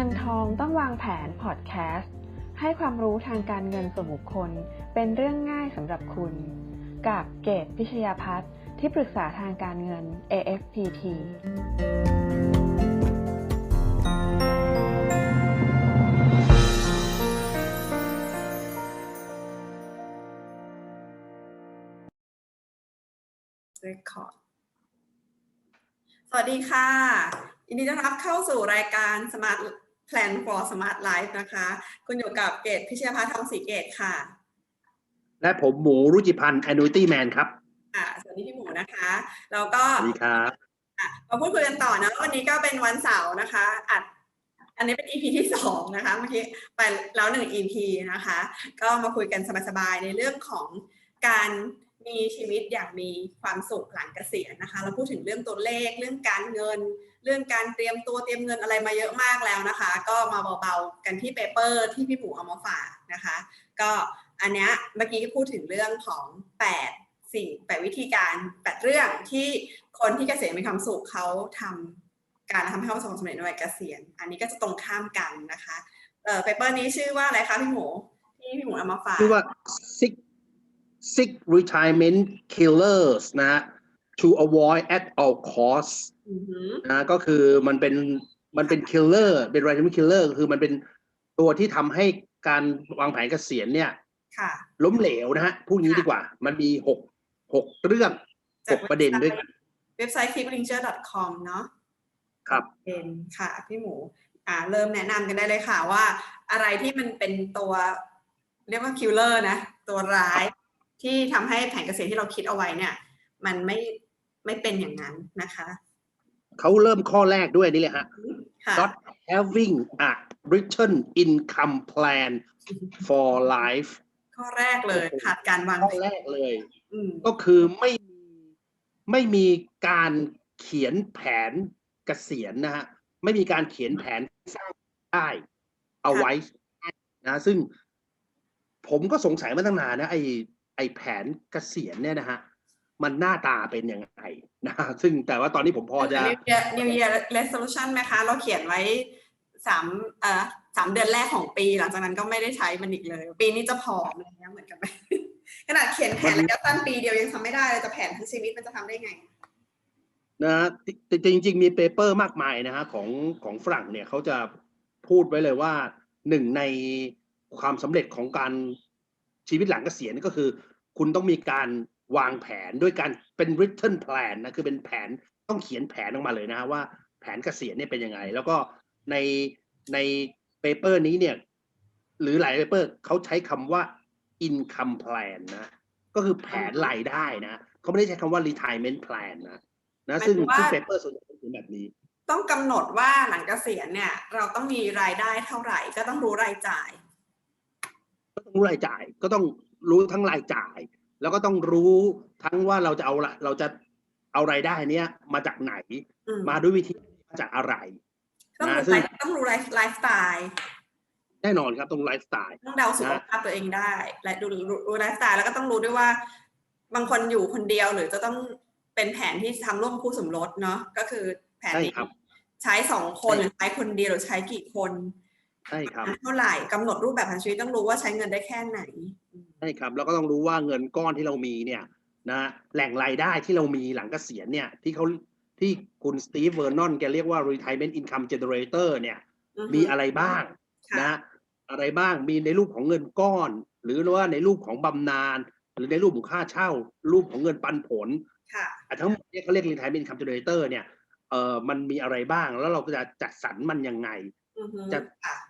งินทองต้องวางแผนพอดแคสต์ให้ความรู้ทางการเงินส่วนบุคคล เป็นเรื่องง่ายสำหรับคุณ กับเกตพิชยาพัฒน์ที่ปรึกษาทางการเงิน AFPT เรคคอร์ดสวัสดีค่ะยินดีต้อนรับเข้าสู่รายการ Smart Plan for Smart Life นะคะ คุณอยู่กับเกตพิชยาพัฒน์ทองศรีเกตค่ะ และผมหมูรุจิพันธ์ Annuity Man ครับอ่าสวัสดีพี่หมูนะคะแล้วก็สวัสดีครับอะมาพูดคุยกันต่อนะวันนี้ก็เป็นวันเสาร์นะคะอัดอันนี้เป็น EP ที่สองนะคะเมื่อกี้ไปแล้วหนึ่ง EP นะคะ ก็มาคุยกันสบายๆในเรื่องของการ มีชีวิตอย่างมีความสุขหลังเกษียณนะคะ เราพูดถึงเรื่องตัวเลข เรื่องการเงิน เรื่องการเตรียมตัวเตรียมเงินอะไรมาเยอะมากแล้วนะคะ ก็มาเบาๆกันที่เปเปอร์ที่พี่หมูเอามาฝากนะคะ ก็อันเนี้ยเมื่อกี้พูดถึงเรื่องของ 8 สิ่งแปดวิธีการแปดเรื่องที่คนที่เกษียณมีความสุขเขาทำการทำให้เขาประสบความสำเร็จในวัยเกษียณ อันนี้ก็จะตรงข้ามกันนะคะเออเปเปอร์นี้ชื่อว่าอะไรคะพี่หมูที่พี่หมูเอามาฝากชื่อว่า six six retirement killers นะ to avoid at all costs อือหือนะก็คือมันเป็นมันเป็น killer เป็น retirement killer คือมันเป็นตัวที่ทำให้การวางแผนเกษียณเนี่ยค่ะล้มเหลวนะฮะพูดงี้ค่ะดีกว่า มันมีหกหกเรื่องหกประเด็นด้วยกันเว็บไซต์ keeplinger.com เนาะครับเป็นค่ะพี่หมู อ่า เริ่มแนะนำกันได้เลยค่ะว่า อะไรที่มันเป็นตัว เรียกว่าคิลเลอร์นะ ตัวร้าย ที่ทำให้แผนเกษตรที่เราคิดเอาไว้เนี่ย มันไม่ไม่เป็นอย่างนั้นนะคะ เขาเริ่มข้อแรกด้วยนี่เลยฮะค่ะ not having a written income plan for life ข้อแรกเลยขาดการวางข้อแผแรนกเลยอืมก็คือไม่มีไม่มีการเขียนแผนเกษียณนะฮะไม่มีการเขียนแผนสร้างได้เอาไว้นะ ซึ่งผมก็สงสัยมาตั้งนานนะไอ ไอแผนเกษียณเนี่ยนะฮะมันหน้าตาเป็นยังไงนะฮะซึ่งแต่ว่าตอนนี้ผมพอจะ New Year New Year Resolution ไหมคะ เราเขียนไว้สามเอ่อสามเดือนแรกของปี หลังจากนั้นก็ไม่ได้ใช้มันอีกเลย ปีนี้จะผอมอะไรเงี้ยเหมือนกันไหมขนาดเขียนแผนระยะสั้นปีเดียวยังทำไม่ได้เลยจะแผนทั้งชีวิตมันจะทำได้ไงนะฮะจจริงๆมีเปเปอร์มากมายนะฮะของของฝรั่งเนี่ยเขาจะพูดไว้เลยว่าหนึ่งในความสำเร็จของการชีวิตหลังเกษียณก็คือ คุณต้องมีการวางแผนด้วยการเป็น written plan นะคือเป็นแผนต้องเขียนแผนออกมาเลยนะฮะว่าแผนเกษียณเนี่ยเป็นยังไง แล้วก็ในในเปเปอร์นี้เนี่ยหรือหลายเปเปอร์เขาใช้คำว่า income plan นะ ก็คือแผนรายได้นะเขาไม่ได้ใช้คำว่า retirement plan นะนะซึ่งหมายถึงว่าซึ่งเปเปอร์ส่วนใหญ่เป็นแบบนี้ ต้องกำหนดว่าหลังเกษียณเนี่ย เราต้องมีรายได้เท่าไหร่ ก็ต้องรู้รายจ่าย ก็ต้องรู้รายจ่ายก็ต้อง รู้ทั้งรายจ่าย แล้วก็ต้องรู้ทั้งว่าเราจะเอาละเราจะเอารายได้เนี้ยมาจากไหนอืมมาด้วยวิธีมาจากอะไรต้องนะรู้ซึ่งไลฟ์ต้องรู้ไลฟ์ไลฟ์สไตล์แน่นอนครับตรงไลฟ์สไตล์ต้องเดาสุขภาพตัวเองได้ และดูรู้รู้ไลฟ์สไตล์แล้วก็ต้องรู้ด้วยว่า บางคนอยู่คนเดียวหรือจะต้องเป็นแผนที่ทำร่วมคู่สมรสเนาะก็คือแผนใช่นี้ครับใช้สองคนหรือใช้คนเดียวหรือใช้กี่คน ใช่ครับเท่าไหร่กำหนดรูปแบบทางชีวิตต้องรู้ว่าใช้เงินได้แค่ไหนอืมใช่ครับแล้วก็ต้องรู้ว่าเงินก้อนที่เรามีเนี่ยนะแหล่งรายได้ที่เรามีหลังเกษียณเนี่ยที่เขาที่คุณสตีฟเวอร์นอนแกเรียกว่า retirement income generator เนี่ยอือฮึมีอะไรบ้างค่ะนะอะไรบ้างมีในรูปของเงินก้อน หรือว่าในรูปของบำนาญหรือในรูปของค่าเช่า รูปของเงินปันผลค่ะอะทั้งหมดเนี่ยเขาเรียก retirement income generator เนี่ยเออมันมีอะไรบ้างแล้วเราก็จะจัดสรรมันยังไงอือฮึจะค่ะบริห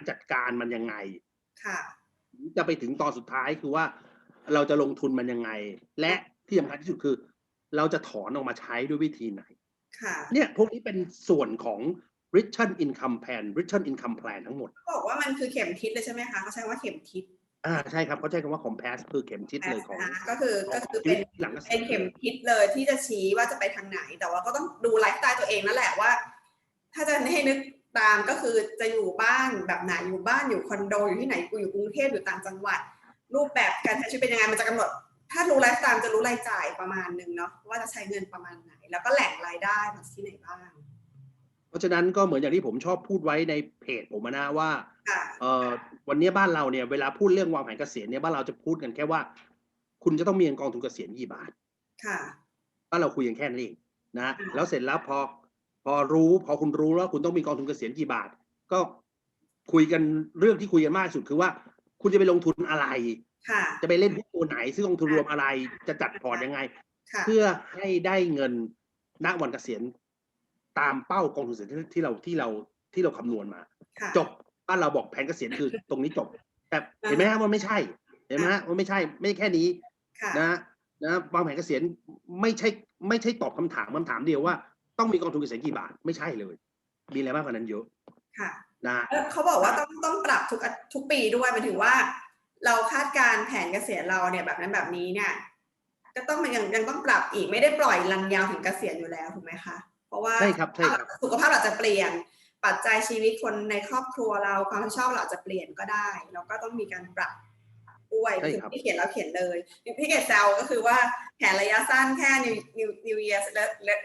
ารจัดการมันยังไง ค่ะ จะไปถึงตอนสุดท้ายคือว่า เราจะลงทุนมันยังไง และที่สำคัญที่สุดคือ เราจะถอนออกมาใช้ด้วยวิธีไหน ค่ะ เนี่ยพวกนี้เป็นส่วนของ return income plan return income plan ทั้งหมดเขาบอกว่ามันคือเข็มทิศเลยใช่ไหมคะเขาใช้ว่าเข็มทิศอ่าใช่ครับเขาใช้คำว่า compass คือเข็มทิศเลยของนะคะก็คือก็คือชีเป็วินตหลังเกษีเป็ยนณเข็มทิศเลยที่จะชี้ว่าจะไปทางไหน แต่ว่าก็ต้องดูไลฟ์สไตล์ตัวเองนั่นแหละว่า ถ้าจะให้นึก ตามก็คือจะอยู่บ้านแบบไหนอยู่บ้านอยู่คอนโดอยู่ที่ไหนกูอยู่กรุงเทพอยู่ต่างจังหวัด รูปแบบการใช้ชีวิตเป็นยังไงมันจะกำหนด ถ้ารู้ไลฟ์สไตล์จะรู้รายจ่ายประมาณหนึ่งเนาะว่าจะใช้เงินประมาณไหน แล้วก็แหล่งรายได้มาจากที่ไหนบ้าง เพราะฉะนั้นก็เหมือนอย่างที่ผมชอบพูดไว้ในเพจผมอะนะว่าค่ะเอ่อวันนี้บ้านเราเนี่ยเวลาพูดเรื่องวางแผนเกษียณเนี่ยบ้านเราจะพูดกันแค่ว่า คุณจะต้องมีเงินกองทุนเกษียณกี่บาท ค่ะบ้านเราคุยกันแค่นั้นเองนะฮะอืมแล้วเสร็จแล้วพอ พอรู้พอคุณรู้แล้วคุณต้องมีกองทุนเกษียณกี่บาท ก็คุยกันเรื่องที่คุยกันมากที่สุดคือว่า คุณจะไปลงทุนอะไรค่ะจะไปเล่นหุ้นตัวไหน ซื้อกองทุนรวมอะไรจะจัดพอร์ตยังไงค่ะเพื่อให้ได้เงินณวันเกษียณตามเป้ากองทุนเกษียณที่ที่เราที่เราที่เราคำนวณมาค่ะจบบ้านเราบอกแผนเกษียณคือตรงนี้จบ แต่เห็นไหมฮะว่าไม่ใช่ เห็นไหมฮะว่าไม่ใช่ ไม่แค่นี้ค่ะนะนะวางแผนเกษียณไม่ใช่ ไม่ใช่ตอบคำถามคำถามเดียวว่า ต้องมีกองทุนเกษียณกี่บาทไม่ใช่เลย มีอะไรมากกว่านั้นเยอะค่ะนะเอ่อเขาบอกว่าต้องต้องปรับทุกอาทุกปีด้วยหมายถึงว่า เราคาดการณ์แผนเกษียณเราเนี่ยแบบนั้นแบบนี้เนี่ย ก็ต้องมันยังยังต้องปรับอีกไม่ได้ปล่อยรันยาวถึงเกษียณอยู่แล้วถูกไหมคะเพราะว่าใช่ครับใช่ครับสุขภาพเราจะเปลี่ยนปัจจัยชีวิตคนในครอบครัวเราความชอบเราอาจจะเปลี่ยนก็ได้ เราก็ต้องมีการปรับ ด้วยใช่คือครับพี่เขียนแล้วเขียนเลยพี่เขียนแซวก็คือว่าแผนระยะสั้นแค่ new new new year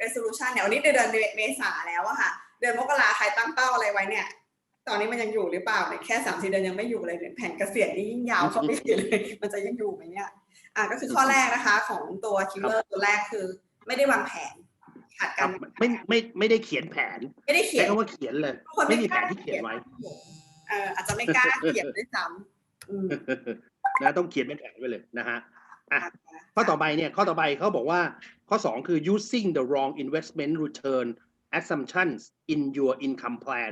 resolution เนี่ยวันนี้เดือนเมษาแล้วอะค่ะ เดือนมกราใครตั้งเป้าอะไรไว้เนี่ย ตอนนี้มันยังอยู่หรือเปล่าเนี่ยแค่สามสี่เดือนยังไม่อยู่เลยเนี่ยแผนเกษียณนี่ยิ่งยาวเข้าไปอีกเลย มันจะยังอยู่ไหมเนี่ยอะก็คือข้อแรกนะคะ ของตัวคิลเลอร์ตัวแรกคือ ไม่ได้วางแผนขาดคการับรไม่ไม่ไม่ได้เขียนแผนไม่ได้เขีใช้ยนคำว่าเขียนเลยคนไม่มีกแผล้านที่เขียนไว้ เอออาจจะไม่กล้าเขียนด้วยซ้ำอืม นะต้องเขียนเป็นแผนไว้เลยนะฮะอะค่ะข้อต่อไปเนี่ยข้อต่อไปเขาบอกว่าข้อ 2 คือ using the wrong investment return assumptions in your income plan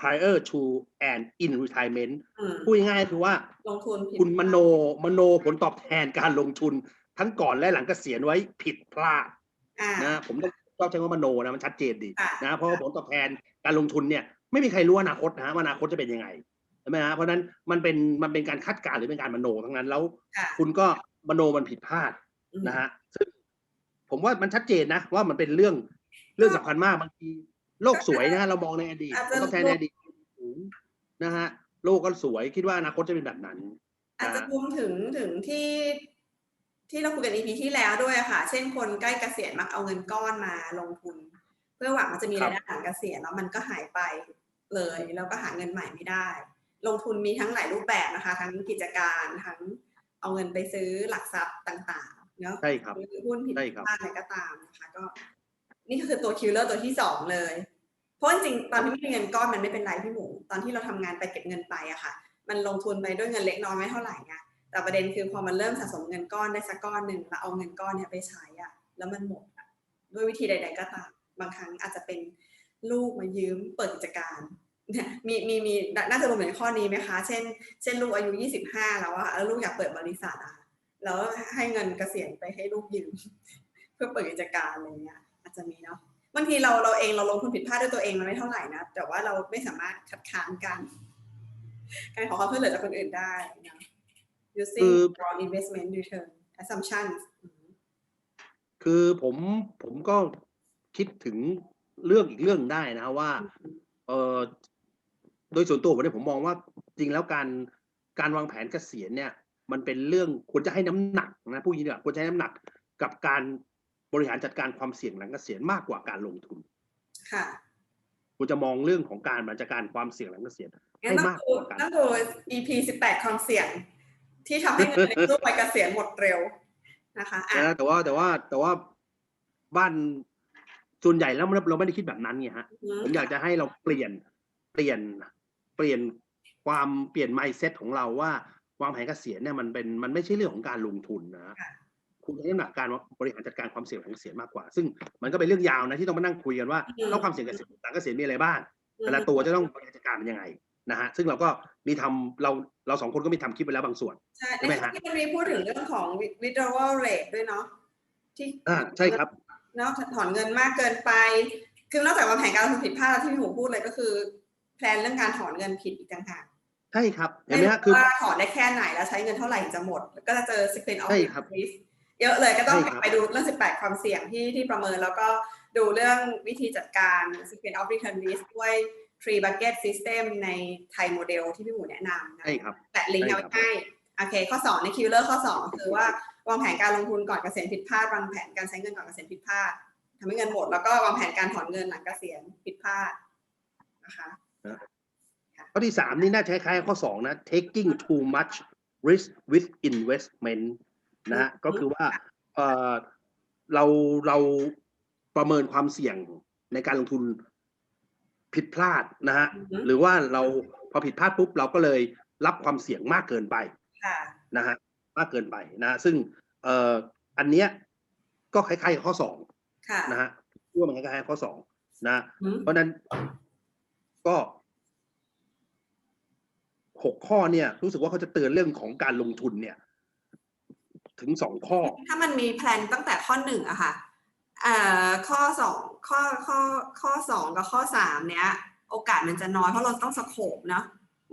prior to and in retirement อืมพูดง่ายๆคือว่าลงทุนผิดคุณมโนมโนผลตอบแทนการลงทุนทั้งก่อนและหลังเกษียณไว้ผิดพลาดอ่านะผมต้องชอบใช้คำว่ามโนนะมันชัดเจนดีค่ะนะเพราะว่าผลตอบแทนการลงทุนเนี่ยไม่มีใครรู้อนาคตนะฮะว่าอนาคตจะเป็นยังไงใช่ไหมฮะเพราะฉะนั้นมันเป็นมันเป็นการคาดการณ์หรือเป็นการมโนทั้งนั้นแล้วค่ะคุณก็มโนมันผิดพลาดอืมนะฮะซึ่งผมว่ามันชัดเจนนะ ว่ามันเป็นเรื่องเรื่องสำคัญมากบางทีโลกสวยนะฮะเรามองในอดีตอาจผจะลตอบแทนในอดีตสูงนะฮะโลกก็สวยคิดว่าอนาคตจะเป็นแบบนั้น อาจจะรวมถึงถึงที่ที่เราคุยกัน EP ที่แล้วด้วยอะค่ะ เช่นคนใกล้เกษียณมักเอาเงินก้อนมาลงทุน เพื่อหวังว่าจะมีครัรายบได้หลังเกษียณแล้วมันก็หายไปเลยแล้วก็หาเงินใหม่ไม่ได้ ลงทุนมีทั้งหลายรูปแบบนะคะ ทั้งกิจการทั้งเอาเงินไปซื้อหลักทรัพย์ต่างๆเนาะใช่ครับซื้อหุ้นผิดใช่ครับพลาดอะไรก็ตามนะคะก็ นี่ก็คือตัวคิลเลอร์ตัวที่สองเลย เพราะจริงๆตอนที่ไม่มีเงินก้อนมันไม่เป็นไรพี่หมู ตอนที่เราทำงานไปเก็บเงินไปอะค่ะ มันลงทุนไปด้วยเงินเล็กน้อยไม่เท่าไหร่ไงแต่ประเด็นคือพอมันเริ่มสะสมเงินก้อนได้สักก้อนหนึ่งแล้วเอาเงินก้อนเนี่ยไปใช้อะแล้วมันหมดอะด้วยวิธีใด ๆ ก็ตาม บางครั้งอาจจะเป็นลูกมายืมเปิดกิจการเนี่ย มีมีมีน่าจะรวมถึงข้อนี้ไหมคะ เช่น เช่นลูกอายุยี่สิบห้าแล้วอะแล้วลูกอยากเปิดบริษัทอะแล้วให้เงินเกษียณไปให้ลูกยืมเพื่อเปิดกิจการอะไรเงี้ยอาจจะมีเนาะบางทีเราเราเองเราลงทุนผิดพลาดด้วยตัวเองมันไม่เท่าไหร่นะแต่ว่าเราไม่สามารถคัดค้านการการขอความช่วยเหลือจากคนอื่นได้นะ using คือ wrong investment return assumptions อืมคือผมผมก็คิดถึงเรื่องอีกเรื่องได้นะว่าเออ โดยส่วนตัวผมเนี่ยผมมองว่าจริงแล้วการการวางแผนเกษียณเนี่ย มันเป็นเรื่องควรจะให้น้ำหนักนะผู้ยินดีกว่าควรจะให้น้ำหนักกับการบริหารจัดการความเสี่ยงหลังเกษียณมากกว่าการลงทุน ค่ะควรจะมองเรื่องของการบริหารจัดการความเสี่ยงหลังเกษียณงั้นให้ต้องมากดูกว่ากันต้องดู EP สิบแปดความเสี่ยง ที่ทำให้เงินในรูปไปเกษียณหมดเร็วนะคะอะนะแต่ว่าแต่ว่าแต่ว่าบ้านส่วนใหญ่แล้วเราไม่ได้คิดแบบนั้นไงฮะอืมผมอยากจะให้เราเปลี่ยนเปลี่ยน เปลี่ยนความเปลี่ยน mindset ของเราว่าวางแผนเกษียณเนี่ยมันเป็นมันไม่ใช่เรื่องของการลงทุนนะค่ะคุณให้น้ำหนักการบริหารจัดการความเสี่ยงหลังเกษียณมากกว่า ซึ่งมันก็เป็นเรื่องยาวนะที่ต้องมานั่งคุยกันว่าแล้วความเสี่ยงเกษียณหลังเกษียณมีอะไรบ้างแต่ละตัวจะต้องบริหารจัดการมันยังไงนะฮะซึ่งเราก็มีทำเราเราสองคนก็มีทำคลิปไปแล้วบางส่วนใช่ใช่ไหมฮะที่มันมีพูดถึงเรื่องของ withdrawal rate ด้วยเนาะที่อ่าใช่ครับเนาะถอนเงินมากเกินไป คือนอกจากวางแผนการลงทุนผิดพลาดแล้วที่พี่หมูพูดเลยก็คือ แพลนเรื่องการถอนเงินผิดอีกต่างหากใช่ครับเห็นไหมฮะคือว่าถอนได้แค่ไหนแล้วใช้เงินเท่าไหร่ถึงจะหมดแล้วก็จะเจอ sequence of ใช่ครับ risk เยอะเลยก็ต้องใช่ครับไปดูเรื่อง 18 ความเสี่ยงที่ที่ประเมิน แล้วก็ดูเรื่องวิธีจัดการ sequence of return risk ด้วย three bucket system ในไทยโมเดลที่พี่หมูแนะนำนะใช่ครับแปะลิงก์เอาไว้ให้โอเค ข้อ 2 ในคิวเลอร์ข้อ 2 คือว่าวางแผนการลงทุนก่อนเกษียณผิดพลาดวางแผนการใช้เงินก่อนเกษียณผิดพลาดทำให้เงินหมด แล้วก็วางแผนการถอนเงินหลังเกษียณผิดพลาดนะคะ ข้อที่สามนี่น่าจะคล้ายๆข้อสองนะ taking too much risk with investment นะฮะก็คือว่าเออเราเราประเมินความเสี่ยงในการลงทุนผิดพลาดนะฮะอือฮึหรือว่าเราพอผิดพลาดปุ๊บเราก็เลยรับความเสี่ยงมากเกินไปค่ะนะฮะมากเกินไปนะฮะซึ่งเอ่ออันเนี้ยก็คล้ายๆกับข้อสองค่ะนะฮะคิดว่ามันคล้ายๆข้อสองนะอืมเพราะฉะนั้นก็ หกข้อเนี่ย รู้สึกว่าเขาจะเตือนเรื่องของการลงทุนเนี่ย ถึงสองข้อ ถ้ามันมีแพลนตั้งแต่ข้อหนึ่งอะค่ะเอ่อข้อสองข้อข้อข้อสองกับข้อสามเนี้ย โอกาสมันจะน้อยเพราะเราต้องสโคบเนาะ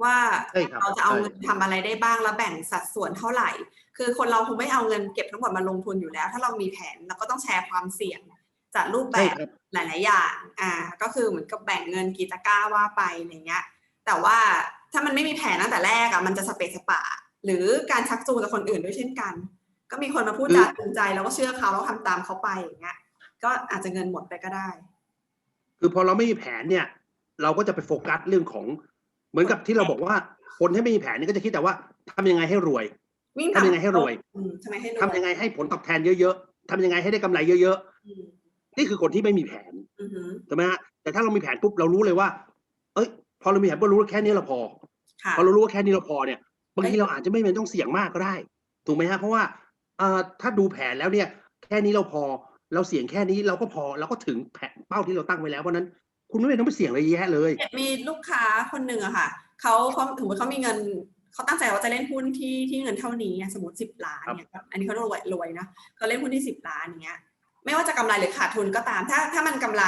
ว่าใช่ครับเราจะเอาใช่เงินทำอะไรได้บ้างแล้วแบ่งสัดส่วนเท่าไหร่ คือคนเราคงไม่เอาเงินเก็บทั้งหมดมาลงทุนอยู่แล้ว ถ้าเรามีแผนเราก็ต้องแชร์ความเสี่ยงจากรูปแบใช่บครับหลาย ๆ อย่าง อ่า ก็คือเหมือนกับแบ่งเงินกี่ตะกร้าว่าไปอะไรเงี้ย แต่ว่า ถ้ามันไม่มีแผนตั้งแต่แรกอะมันจะสเปซสปะ หรือการชักจูงจากคนอื่นด้วยเช่นกัน ก็มีคนมาพูดจาจูงใจแล้วก็เชื่อเขาแล้วทำตามเขาไปอย่างเงี้ยก็อาจจะเงินหมดไปก็ได้ คือพอเราไม่มีแผนเนี่ย เราก็จะไปโฟกัสเรื่องของเหมือนกับที่เราบอกว่าคนที่ไม่มีแผนเนี่ยก็จะคิดแต่ว่าทำยังไงให้รวยวิ่งทำยังไงให้รวยอืมทำไมให้รวยทำยังไงให้ผลตอบแทนเยอะๆทำยังไงให้ได้กำไรเยอะอืมๆนี่คือคนที่ไม่มีแผนอือหือถูกไหมฮะแต่ถ้าเรามีแผนปุ๊บเรารู้เลยว่าเอ้ย พอเรามีแผนปุ๊บรู้ว่าแค่นี้เราพอค่ะพอเรารู้ว่าแค่นี้เราพอเนี่ยบางทีเราอาจจะไม่เป็นต้องเสี่ยงมากก็ได้ ถูกไหมฮะเพราะว่าเอ่อถ้าดูแผนแล้วเนี่ย แค่นี้เราพอเราเสี่ยงแค่นี้เราก็พอเราก็ถึงแผนเป้าที่เราตั้งไว้แล้วเพราะฉะนั้น คุณไม่ต้องไปเสี่ยงอะไรเยอะแยะเลย มีลูกค้าคนหนึ่งอะค่ะเขาเขาถือว่าเขามีเงินเขาตั้งใจว่าจะเล่นหุ้นที่ที่เงินเท่านี้อะสมมติสิบล้านเนี่ยอันนี้เขารวยรวยนะเขาเล่นหุ้นที่สิบล้านอย่างเงี้ยไม่ว่าจะกำไรหรือขาดทุนก็ตาม ถ้าถ้ามันกำไร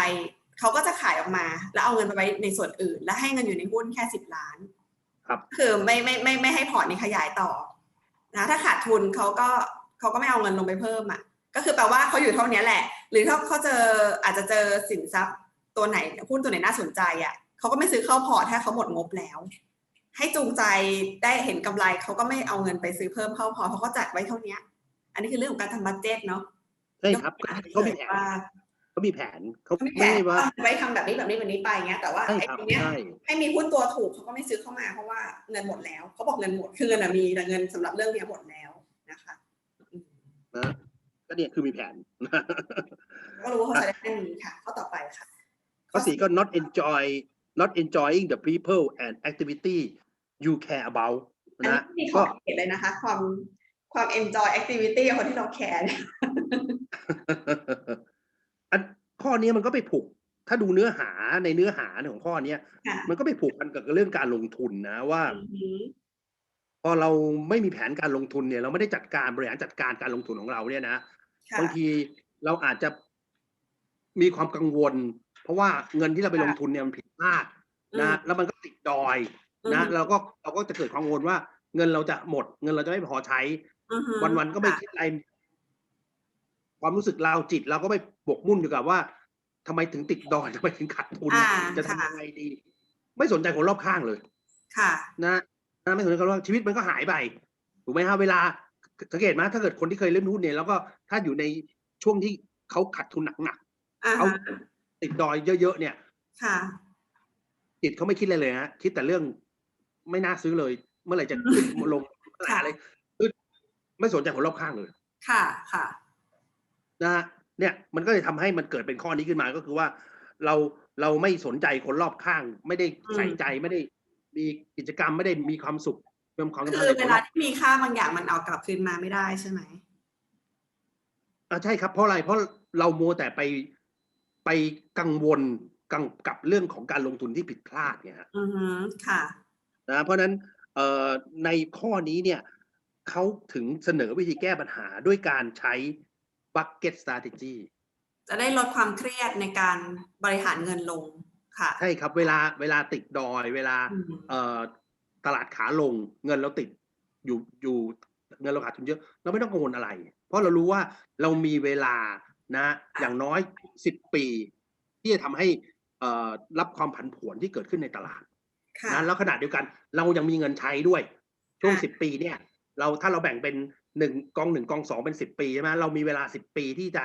เขาก็จะขายออกมา แล้วเอาเงินไปไว้ในส่วนอื่น แล้วให้เงินอยู่ในหุ้นแค่สิบล้าน ครับ คือไม่ไม่ไม่ไม่ให้พอร์ตนี้ขยายต่อนะถ้าขาดทุนเขาก็เขาก็ไม่เอาเงินลงไปเพิ่มอะก็คือแปลว่าเขาอยู่เท่านี้แหละ หรือถ้าเขาเจออาจจะเจอสินทรัพย์ตัวไหนหุ้นตัวไหนน่าสนใจอะเขาก็ไม่ซื้อเข้าพอร์ตถ้าเขาหมดงบแล้ว ให้จูงใจได้เห็นกำไรเขาก็ไม่เอาเงินไปซื้อเพิ่มเข้าพอร์ตเขาก็จัดไว้เท่านี้อันนี้คือเรื่องของการทำบัตเจ็ตเนาะใช่ครับเขามีแผนว่า เขามีแผนเขาเขามีแผไม่นได้ว่าว่าไว้ทำแบบนี้แบบนี้แบบนี้ไปเงี้ยแต่ว่าใช่ไอ้ครับตรงเนี้ยใช่ให้มีหุ้นตัวถูกเขาก็ไม่ซื้อเข้ามาเพราะว่าเงินหมดแล้วเขาบอกเงินหมดคือเงินอะมีแต่เงินสำหรับเรื่องเนี้ยหมดแล้วนะคะอืมนะก็เนี่ยคือมีแผนก็รู้ว่าเขาจะได้แค่นี้ค่ะข้อต่อไปค่ะข้อสี่ก็ not enjoy not enjoying the people and activity you care about อันนี้นะมีข้ก็อเขียนเลยนะคะ ความความ enjoy activity กับคนที่เราแคร์เนี่ยอัน ข้อนี้มันก็ไปผูก ถ้าดูเนื้อหาในเนื้อหาของข้อเนี้ยค่ะมันก็ไปผูกกันกับเรื่องการลงทุนนะว่าอือหือพอเราไม่มีแผนการลงทุนเนี่ย เราไม่ได้จัดการบริหารจัดการการลงทุนของเราเนี่ยนะค่ะบางทีเราอาจจะมีความกังวล เพราะว่าเงินที่เราไปลงทุนเนี่ยมันผิดพลาดนะแล้วมันก็ติดดอยนะอืมเราก็เราก็จะเกิดความกังวลว่าเงินเราจะหมด เงินเราจะไม่พอใช้อือหือวันๆก็ไม่ค่ะคิดอะไร ความรู้สึกเราจิตเราก็ไปบกมุ่นอยู่กับว่า ทำไมถึงติดดอยทำไมถึงขาดทุนอ่าจะทำค่ะยังไงดี ไม่สนใจคนรอบข้างเลย ค่ะ นะนะไม่สนใจคนรอบชีวิตมันก็หายไปถูกไหมฮะเวลาสังเกตไหมถ้าเกิดคนที่เคยเล่นหุ้นเนี่ยแล้วก็ถ้าอยู่ในช่วงที่เขาขาดทุนหนักอ่าๆเขาฮะติดดอยเยอะๆเนี่ย ค่ะจิตเขาไม่คิดอะไรเลยฮะคิดแต่เรื่องไม่น่าซื้อเลย เมื่อไหร่จะขึ้นลงเมื่อไหร่อะไรคือไม่สนใจคนรอบข้างเลย ค่ะค่ะนะฮะ เนี่ยมันก็เลยทำให้มันเกิดเป็นข้อนี้ขึ้นมาก็คือว่า เราเราไม่สนใจคนรอบข้าง ไม่ได้ใส่ใจไม่ได้มีกิจกรรมไม่ได้มีความสุขมีความสัมพันคือธ์ในเวคนรลาอบที่มีค่าบางอย่างมันเอากลับคืนมาไม่ได้ใช่ไหมอ่าใช่ครับเพราะอะไรเพราะเรามัวแต่ไปไปกังวลกังกับเรื่องของการลงทุนที่ผิดพลาดเนี่ยฮะอือหือค่ะนะเพราะฉะนั้นเอ่อในข้อนี้เนี่ยเขาถึงเสนอวิธีแก้ปัญหาด้วยการใช้ bucket strategy จะได้ลดความเครียดในการบริหารเงินลงค่ะ ใช่ครับเวลาเวลาติดดอยเวลาอืมเอ่อตลาดขาลงเงินเราติดอยู่อยู่เงินเราขาดทุนเยอะ เราไม่ต้องกังวลอะไร เพราะเรารู้ว่าเรามีเวลานะอย่างน้อยสิบปี ที่จะทำให้เอ่อรับความผันผวนที่เกิดขึ้นในตลาดค่ะนะแล้วขณะเดียวกัน เรายังมีเงินใช้ด้วย ช่วงค่ะสิบปีเนี่ย เราถ้าเราแบ่งเป็น หนึ่งกองหนึ่งกองสองเป็นสิบปีใช่ไหมเรามีเวลาสิบปีที่จะ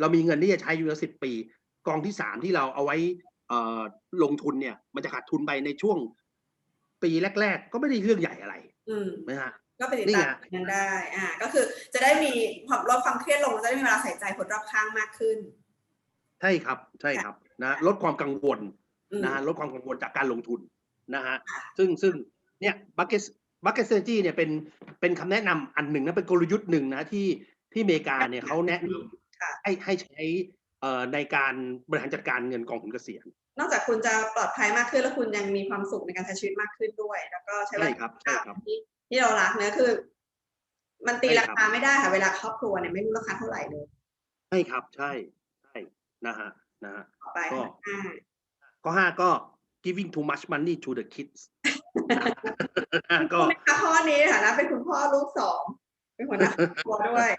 เรามีเงินที่จะใช้อยู่แล้วสิบปี กองที่สามที่เราเอาไว้เอ่อลงทุนเนี่ย มันจะขาดทุนไปในช่วง ปีแรก ๆ ก็ไม่ได้เรื่องใหญ่อะไรอืมนะฮะก็ไปติดนี่ตาไงมกันได้ อ่า ก็คือจะได้มีความลดความเครียดลงจะได้มีเวลาใส่ใจคนรอบข้างมากขึ้น ใช่ครับ ใช่ครับ นะลดความกังวลอืมนะฮะลดความกังวลจากการลงทุนนะฮะซึ่งซึ่งเนี่ยบัคเก็ต บัคเก็ตเซอร์จีเนี่ยเป็นเป็นคำแนะนำอันหนึ่งนะเป็นกลยุทธ์หนึ่งนะที่ที่อเมริกาเนี่ยเขาแนะนค่ะำให้ให้ใช้เอ่อในการบริหารจัดการเงินกองทุนเกษียณ นอกจากคุณจะปลอดภัยมากขึ้นแล้วคุณยังมีความสุขในการใช้ชีวิตมากขึ้นด้วย แล้วก็ใช้เวใช่ลาครับใช่ครับที่ที่เรารักเนื้อะคือ มันตีใช่ราครับคาไม่ได้ค่ะเวลาครอบครัวเนี่ยไม่รู้ราคาเท่าไหร่เลยใช่ครับใช่ใช่นะฮะนะฮะต่อไปก็อ่าข้อห้าก็ giving too much money to the kids ก็คุณในข้อนี้ค่ะนะเป็นคุณพ่อลูกสองเป็นหัวหน้าครอบครัวด้วย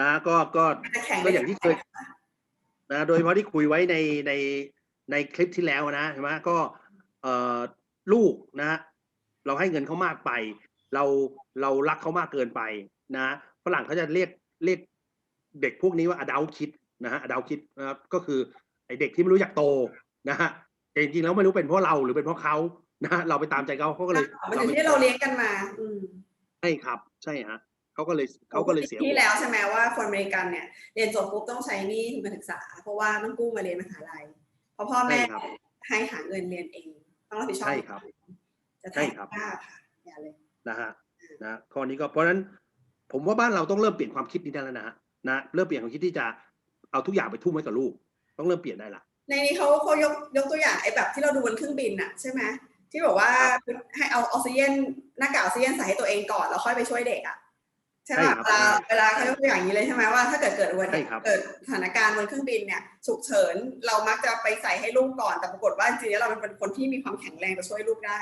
นะก็ก็มันจะแข่งก็อย่างที่เคยนะโดยเฉพาะที่คุยไว้ในในในคลิปที่แล้วนะใช่ไหมก็เอ่อลูกนะ เราให้เงินเขามากไป เราเรารักเขามากเกินไปนะฝรั่งเขาจะเรียกเรียกเด็กพวกนี้ว่า adult kid นะฮะ adult kid นะครับก็คือไอเด็กที่ไม่รู้อยากโตนะฮะแต่จริงๆแล้วไม่รู้เป็นเพราะเราหรือเป็นเพราะเขา นะฮะเราไปตามใจเขาเขาก็เลยมันอยู่ที่เราเลี้ยงกันมา อืมใช่ครับ ใช่ฮะเขาก็เลยเขาก็เลยเสียที่แล้วใช่ไหมว่าคนอเมริกันเนี่ยเรียนจบปุ๊บต้องใช้หนี้ทุนการศึกษา เพราะว่าต้องกู้มาเรียนมหาลัยเพราะพ่อแม่ใช่ครับให้หาเงินเรียนเองต้องรับผิดชอบใช่ครับ จะใช่ทำครับยากค่ะอย่าเลยนะฮะนะข้อนี้ก็เพราะฉะนั้นผมว่าบ้านเราต้องเริ่มเปลี่ยนความคิดนี้ได้แล้วนะฮะนะเริ่มเปลี่ยนความคิดที่จะเอาทุกอย่างไปทุ่มให้กับลูก ต้องเริ่มเปลี่ยนได้ละในนี้เขาเขายกยกตัวอย่างไอ้แบบที่เราดูบนเครื่องบินอะใช่ไหม ที่บอกว่าให้เอาออกซิเจนหน้ากากออกซิเจนใส่ให้ตัวเองก่อนแล้วค่อยไปช่วยเด็กอะใช่ไหมใช่ครับเวลาเวลาเขายกตัวอย่างนี้เลยใช่ไหมว่าถ้าเกิดเกิดอุบัติใช่ครับเกิดสถานการณ์บนเครื่องบินเนี่ยฉุกเฉินเรามักจะไปใส่ให้ลูกก่อนแต่ปรากฏว่าจริงๆแล้วเราเป็นคนที่มีความแข็งแรงจะช่วยลูกได้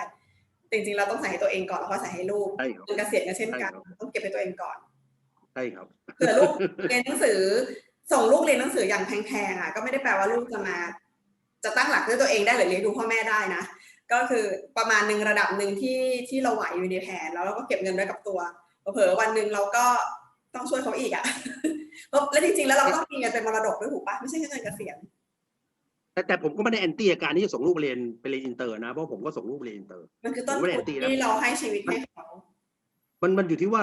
จริงๆ เราต้องใส่ให้ตัวเองก่อนแล้วค่อยใส่ให้ลูกใช่ครับเงินเกษียณก็เช่นกันใช่ครับต้องเก็บให้ตัวเองก่อนใช่ครับเผื่อลูกเรียนหนังสือส่งลูกเรียนหนังสืออย่างแพงๆอะก็ไม่ได้แปลว่าลูกจะมา จะตั้งหลักด้วยตัวเองได้หรือเลี้ยงดูพ่อแม่ได้นะ ก็คือประมาณหนึ่งระดับหนึ่งที่ที่เราไหวอยู่ในแผน แล้วเราก็เก็บเงินไว้กับตัวเผลอๆวันหนึ่งเราก็ต้องช่วยเขาอีกอะเพราะแล้วจริงๆแล้วเราก็ต้องมีเงินเป็นมรดกด้วยถูกปะไม่ใช่แค่เงินเกษียณแต่แต่ผมก็ไม่ได้แอนตี้การที่จะส่งลูกเรียนไปเรียนอินเตอร์นะเพราะผมก็ส่งลูกเรียนอินเตอร์มันคือต้นผมไม่ได้ทุนแอนตี้นะที่เราให้ชีวิตให้เขา มันมันอยู่ที่ว่า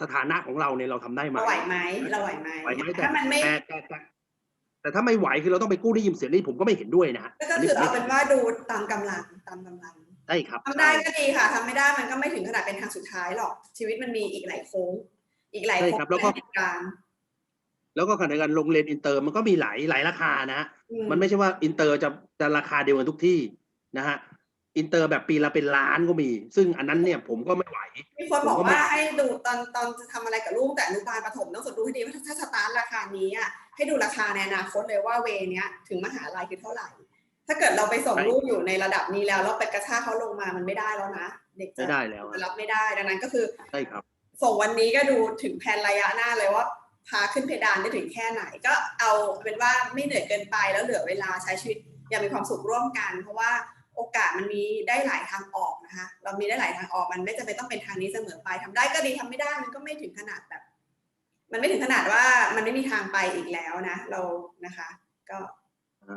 สถานะของเราเนี่ยเราทำได้ไหมเราไหวไหมเราไหวไหมไหวไหมแต่ถ้ามันไม่ แต่แต่แต่แต่ถ้าไม่ไหวคือเราต้องไปกู้หนี้ยืมสินนี่ผมก็ไม่เห็นด้วยนะก็คือเอาเป็นว่าดูตามกำลังตามกำลังใช่ครับทำได้ก็ดีค่ะทำไม่ได้มันก็ไม่ถึงขนาดเป็นทางสุดท้ายหรอก ชีวิตมันมีอีกหลายโค้ง อีกหลายใช่โค้งครับแล้วก็ในเหตุการณ์แล้วก็ขณะเดียวกันโรงเรียนอินเตอร์มันก็มีหลายหลายราคานะอืมันไม่ใช่ว่าอินเตอร์จะจะราคาเดียวกันทุกที่นะฮะอินเตอร์แบบปีละเป็นล้านก็มี ซึ่งอันนั้นเนี่ยผมก็ไม่ไหว มีคนบอกผมก็ไม่ว่าให้ดูตอนตอนจะทำอะไรกับลูกแต่อนุบาลประถมต้องสดดูให้ดีว่าถ้าสตาร์ทราคานี้อะ ให้ดูราคาในอนาคตเลยว่าเวเนี้ยถึงมหาลัยคือเท่าไหร่ ถ้าเกิดเราไปส่งลูกอยู่ในระดับนี้แล้วแล้วไปกระชากเขาลงมามันไม่ได้แล้วนะเด็กจะไม่ได้แล้วจะอะรับไม่ได้ดังนั้นก็คือใช่ครับ ส่งวันนี้ก็ดูถึงแผนระยะหน้าเลยว่าพาขึ้นเพดานได้ถึงแค่ไหน ก็เอาเป็นว่าไม่เหนื่อยเกินไปแล้วเหลือเวลาใช้ชีวิตอย่างมีความสุขร่วมกัน เพราะว่าโอกาสมันมีได้หลายทางออกนะคะ เรามีได้หลายทางออกมันไม่จำเป็นต้องเป็นทางนี้เสมอไปทำได้ก็ดีทำไม่ได้มันก็ไม่ถึงขนาดแบบ มันไม่ถึงขนาดว่ามันไม่มีทางไปอีกแล้วนะ เรานะคะ ก็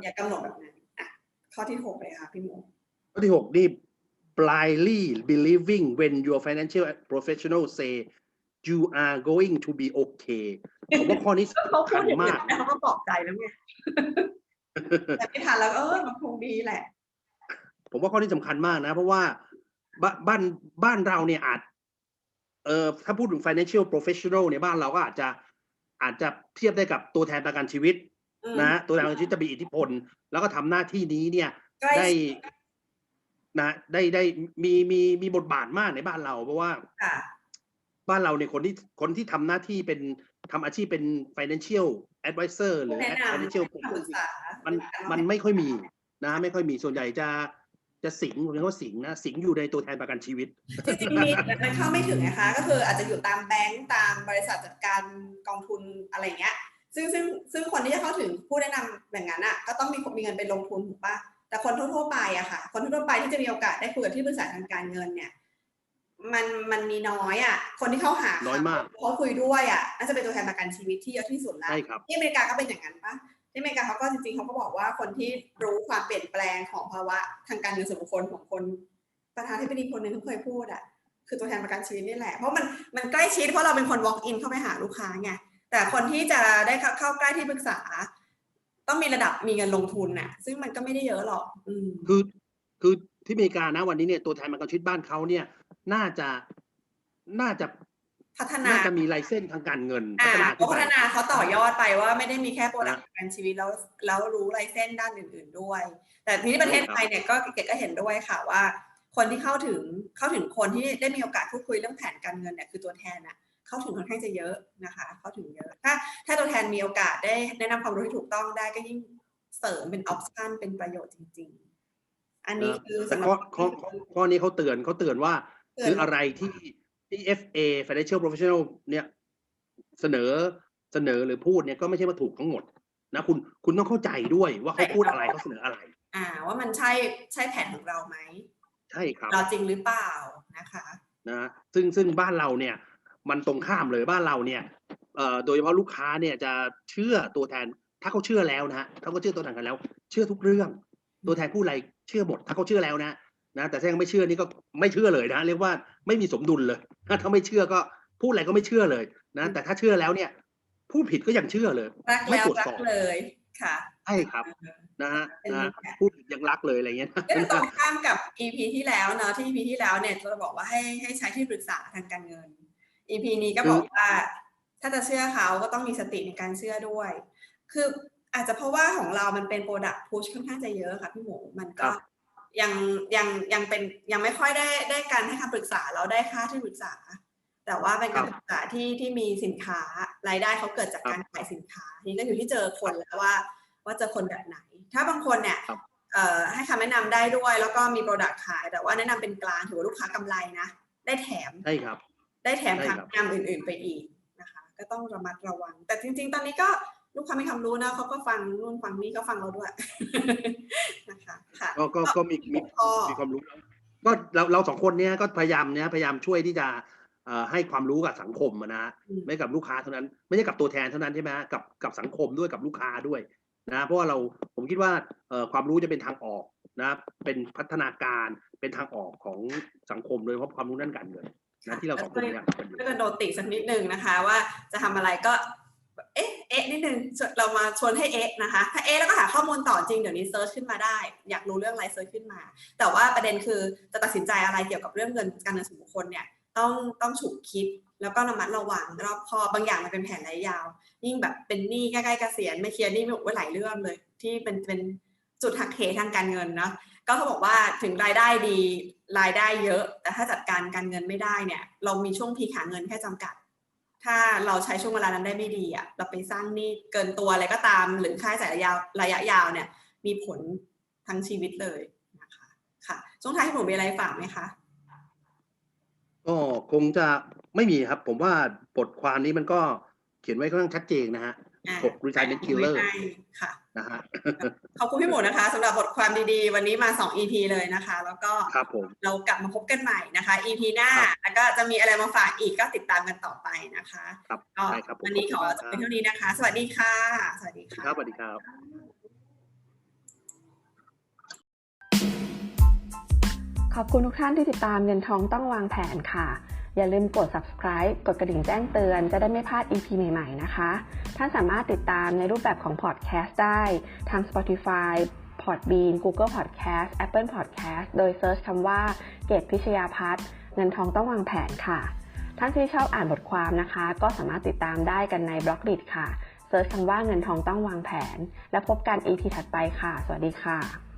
อย่ากำหนดแบบนั้นอะข้อที่หกเลยค่ะพี่หมูข้อที่หกนี่ blindly believing when your financial professional say you are going to be okay ผมว่าข้อนี้เขาพูสำคัดญอย่างมานี้กแล้วเขาก็บอกใจแล้วไงแต่ไม่ทันแล้วก็เออมันคงดีแหละ ผมว่าข้อนี้สำคัญมากนะ เพราะว่าบ้านบ้านบ้านเราเนี่ยอาจ เอ่อถ้าพูดถึง financial professional เนี่ยบ้านเราก็อาจจะอาจจะเทียบได้กับตัวแทนประกันชีวิตอืมนะตัวแทนประกันชีวิตจะมีอิทธิพล แล้วก็ทำหน้าที่นี้เนี่ยใกล้ได้นะได้ได้มีมีมีบทบาทมากในบ้านเรา เพราะว่าค่ะบ้านเราเนี่ยคนที่คนที่ทำหน้าที่เป็นทำอาชีพเป็น financial advisor หรือแนะนำ financial คำปรึกษามันมันไม่ค่อยมีนะ ไม่ค่อยมีส่วนใหญ่จะ จะสิงผมเรียกว่าสิงนะสิงอยู่ในตัวแทนประกันชีวิต จริงๆมีแต่มันเข้าไม่ถึงนะคะ ก็คืออาจจะอยู่ตามแบงก์ตามบริษัทจัดการกองทุนอะไรเงี้ย ซึ่งซึ่งซึ่งคนที่จะเข้าถึงผู้แนะนำอย่างนั้นอะก็ต้องมีมีเงินไปลงทุนถูกปะแต่คนทั่วๆไปอะค่ะ คนทั่วๆไปที่จะมีโอกาสได้คุยกับที่ปรึกษาทางการเงินเนี่ย มันมันมีน้อยอะคนที่เข้าหาน้อยมากเขาคุยด้วยอะน่าจะเป็นตัวแทนประกันชีวิตที่เยอะที่สุดแล้วใช่ครับที่อเมริกาก็เป็นอย่างนั้นปะ ที่อเมริกาเขาก็จริงๆเขาก็บอกว่าคนที่รู้ความเปลี่ยนแปลงของภาวะทางการเงินส่วนบุคคลของคนประธานาธิบดีคนหนึ่งเขาเคยพูดอะคือตัวแทนประกันชีวิตนี่แหละ เพราะมันมันใกล้ชิดเพราะเราเป็นคน walk in เข้าไปหาลูกค้าไงแต่คนที่จะได้เข้าขาใกล้ที่ปรึกษา ต้องมีระดับมีเงินลงทุนน่ะ ซึ่งมันก็ไม่ได้เยอะหรอกอคือคือที่อเมริกานะวันนี้เนี่ยตัวแทนประกันชีวิตบ้านเขาเนี่ย น่าจะน่าจะ พัฒนาน่าจะมีไลเซนส์ทางการเงินอ่าพัฒนาเขาขึ้นพัฒไปนาเขาต่อยอดไปว่าไม่ได้มีแค่โปรดักนะต์ประกันชีวิตแล้วแล้วรู้ไรเส้นด้านอื่น ๆด้วย แต่ทีนี้ประเทศไทยเนี่ยก็เกดก็เห็นด้วยค่ะว่า คนที่เข้าถึงเข้าถึงคนที่ได้มีโอกาสพูดคุยเรื่องแผนการเงินเนี่ยคือตัวแทนน่ะเข้าถึงค่อนข้างจะเยอะนะคะเข้าถึงเยอะถ้าถ้าตัวแทนมีโอกาสได้แนะนำความรู้ที่ถูกต้องได้ก็ยิ่งเสริมเป็นออปชันเป็นประโยชน์จริง ๆ อันนี้คือแต่สำหรับข้อข้อข้อข้อนี้เขาเตือนเขาเตือนว่าเตือนคืออะไรที่ที่ FA Financial Professional เนี่ยเสนอเสนอหรือพูดเนี่ยก็ไม่ใช่ว่าถูกทั้งหมดนะคุณคุณต้องเข้าใจด้วยว่าเขาพูดอะไรเขาเสนออะไร อ่า ว่ามันใช่ใช่แผนของเราไหมใช่ครับ เราจริงหรือเปล่านะคะนะซึ่งซึ่งบ้านเราเนี่ย มันตรงข้ามเลยบ้านเราเนี่ยเอ่อโดยเฉพาะลูกค้าเนี่ยจะเชื่อตัวแทน ถ้าเขาเชื่อแล้วนะฮะถ้าเขาเชื่อตัวแทนกันแล้ว เชื่อทุกเรื่อง ตัวแทนพูดอะไรเชื่อหมด ถ้าเขาเชื่อแล้วนะ นะแต่ถ้ายังไม่เชื่อนี่ก็ไม่เชื่อเลยนะเรียกว่าไม่มีสมดุลเลยถ้าไม่เชื่อก็พูดอะไรก็ไม่เชื่อเลยนะแต่ถ้าเชื่อแล้วเนี่ยพูดผิดก็ยังเชื่อเลยรักไม่แล้วตรวจรัสกอบเลยค่ะใช่ครับนะฮะเป็นนะอย่างฮะนี้แหละพูดผิดยังรักเลยอะไรเงี้ยก็ตรงข้ามกับ EP ที่แล้วเนอะที่ EP ที่แล้วเนี่ยเราบอกว่าให้ให้ใช้ที่ปรึกษาทางการเงิน EP นี้ก็บอกว่า ถ้าจะเชื่อเขาก็ต้องมีสติในการเชื่อด้วย คืออาจจะเพราะว่าของเรามันเป็นโปรดักต์พุชค่อนข้างจะเยอะค่ะพี่หมูมันก็ครับ ยังยังยังเป็นยังไม่ค่อยได้ได้การให้คำปรึกษาเราได้ค่าที่ปรึกษา แต่ว่าเป็นการปรึกษาที่ที่มีสินค้ารายได้เขาเกิดจากการขายสินค้านี่ก็อยู่ที่เจอคนแล้วว่า ว่าเจอคนแบบไหน ถ้าบางคนเนี่ยครับเอ่อให้คำแนะนำได้ด้วยแล้วก็มีโปรดักต์ขาย แต่ว่าแนะนำเป็นกลางถือว่าลูกค้ากำไรนะ ได้แถมใช่ครับ ได้แถมใช่ทางครับแนะนำอื่น ๆ ไปอีกนะคะ ก็ต้องระมัดระวัง แต่จริง ๆ ตอนนี้ก็ ลูกค้ามีความรู้นะเขาก็ฟังนู่นฟังนี่ก็ฟังเราด้วยนะคะค่ะก็ก็ก็มีมีข้อมีความรู้แล้วก็เราเราสองคนเนี้ยก็พยายามเนี้ยพยายามช่วยที่จะเอ่อให้ความรู้กับสังคมอะนะฮะอืมไม่กับลูกค้าเท่านั้น ไม่ใช่กับตัวแทนเท่านั้นใช่ไหมฮะกับกับสังคมด้วยกับลูกค้าด้วยนะเพราะว่าเราผมคิดว่าเอ่อความรู้จะเป็นทางออกนะเป็นพัฒนาการเป็นทางออกของสังคมโดยเฉพาะความรู้ด้านการเงินนะที่เราสองคนเนี่ยทำกันอยู่ก็จะโดนติสักนิดนึงนะคะ ว่าจะทำอะไรก็ เอ๊ะเอ๊ะนิดนึงเรามาชวนให้เอ๊ะนะคะ ถ้าเอ๊ะแล้วก็หาข้อมูลต่อจริงเดี๋ยวนี้เซิร์ชขึ้นมาได้ อยากรู้เรื่องอะไรเซิร์ชขึ้นมา แต่ว่าประเด็นคือจะตัดสินใจอะไรเกี่ยวกับเรื่องเงินการเงินส่วนบุคคลเนี่ยต้องต้องฉุกคิดแล้วก็ระมัดระวังรอบคอบบางอย่างมันเป็นแผนระยะยาว ยิ่งแบบเป็นหนี้ใกล้ๆเกษียณไม่เคลียร์หนี้ไม่ไว้หลายเรื่องเลย ที่เป็นเป็นจุดหักเหทางการเงินเนาะก็เขาบอกว่าถึงรายได้ดีรายได้เยอะ แต่ถ้าจัดการการเงินไม่ได้เนี่ย เรามีช่วงพีคหาเงินแค่จำกัด ถ้าเราใช้ช่วงเวลานั้นได้ไม่ดีอะเราไปสร้างหนี้เกินตัวอะไรก็ตาม หรือค่าใช้จ่ายระยะระยะยาวเนี่ย มีผลทั้งชีวิตเลยนะคะค่ะช่วงท้ายให้ผมมีอะไรฝากไหมคะก็คงจะไม่มีครับ ผมว่าบทความนี้มันก็เขียนไว้ค่อนข้างชัดเจนนะฮะอ่าหก retirement killer ไม่ให้ค่ะ นะฮะขอบคุณพี่หมูนะคะสำหรับบทความดีๆ วันนี้มา 2 EP เลยนะคะ แล้วก็ครับผมเรากลับมาพบกันใหม่นะคะ EP หน้าครับแล้วก็จะมีอะไรมาฝากอีกก็ติดตามกันต่อไปนะคะครับก็ได้ครับผมวันนี้ขอขอบจคุบณมากเป็นเท่านี้นะคะ สวัสดีค่ะ สวัสดีค่ะครับสวัสดีครับขอบคุณทุกท่านที่ติดตามเงินทองต้องวางแผนค่ะ อย่าลืมกด subscribe กดกระดิ่งแจ้งเตือนจะได้ไม่พลาด EP ใหม่ๆ นะคะ ท่านสามารถติดตามในรูปแบบของ podcast ได้ทาง Spotify Podbean Google Podcast Apple Podcast โดยเซิร์ชคำว่าเกตพิชยาพัฒน์เงินทองต้องวางแผนค่ะ ท่านที่ชอบอ่านบทความนะคะ ก็สามารถติดตามได้กันในบล็อกดิค่ะเซิร์ชคำว่าเงินทองต้องวางแผน แล้วพบกัน EP ถัดไปค่ะ สวัสดีค่ะ